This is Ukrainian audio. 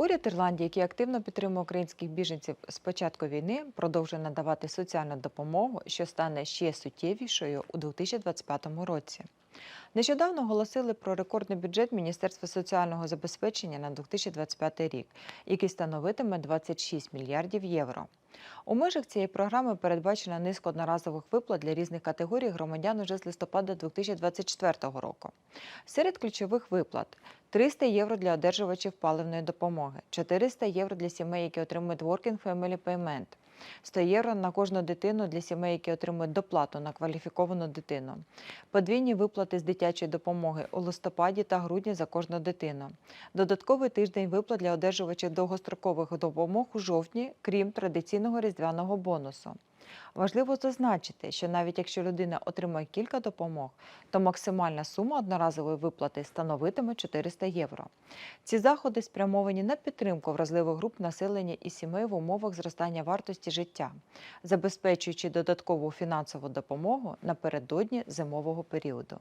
Уряд Ірландії, який активно підтримує українських біженців з початку війни, продовжує надавати соціальну допомогу, що стане ще суттєвішою у 2025 році. Нещодавно оголосили про рекордний бюджет Міністерства соціального забезпечення на 2025 рік, який становитиме 26 мільярдів євро. У межах цієї програми передбачено низку одноразових виплат для різних категорій громадян уже з листопада 2024 року. Серед ключових виплат 300 євро для одержувачів паливної допомоги, 400 євро для сімей, які отримують Working Family Payment, 100 євро на кожну дитину для сімей, які отримують доплату на кваліфіковану дитину, подвійні виплати з дитячої допомоги у листопаді та грудні за кожну дитину, додатковий тиждень виплат для одержувачів довгострокових допомог у жовтні, крім традиційного різдвяного бонусу. Важливо зазначити, що навіть якщо людина отримає кілька допомог, то максимальна сума одноразової виплати становитиме 400 євро. Ці заходи спрямовані на підтримку вразливих груп населення і сімей в умовах зростання вартості життя, забезпечуючи додаткову фінансову допомогу напередодні зимового періоду.